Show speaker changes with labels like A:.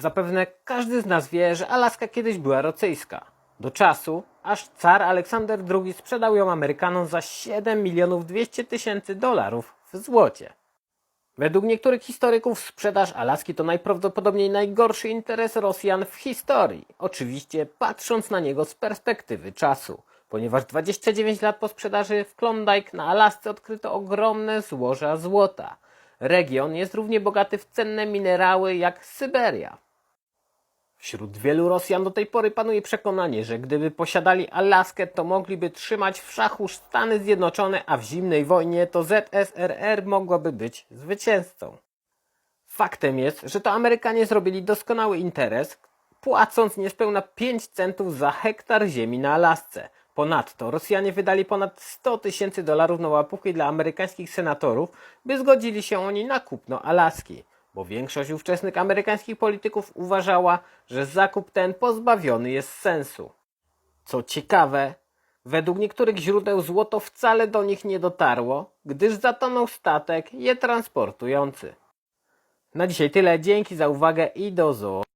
A: Zapewne każdy z nas wie, że Alaska kiedyś była rosyjska. Do czasu, aż car Aleksander II sprzedał ją Amerykanom za 7 milionów 200 tysięcy dolarów w złocie. Według niektórych historyków sprzedaż Alaski to najprawdopodobniej najgorszy interes Rosjan w historii. Oczywiście patrząc na niego z perspektywy czasu, ponieważ 29 lat po sprzedaży w Klondike na Alasce odkryto ogromne złoża złota. Region jest równie bogaty w cenne minerały jak Syberia. Wśród wielu Rosjan do tej pory panuje przekonanie, że gdyby posiadali Alaskę, to mogliby trzymać w szachu Stany Zjednoczone, a w zimnej wojnie to ZSRR mogłaby być zwycięzcą. Faktem jest, że to Amerykanie zrobili doskonały interes, płacąc niespełna 5 centów za hektar ziemi na Alasce. Ponadto Rosjanie wydali ponad 100 tysięcy dolarów na łapówki dla amerykańskich senatorów, by zgodzili się oni na kupno Alaski, bo większość ówczesnych amerykańskich polityków uważała, że zakup ten pozbawiony jest sensu. Co ciekawe, według niektórych źródeł złoto wcale do nich nie dotarło, gdyż zatonął statek je transportujący. Na dzisiaj tyle, dzięki za uwagę i do zoologicznego.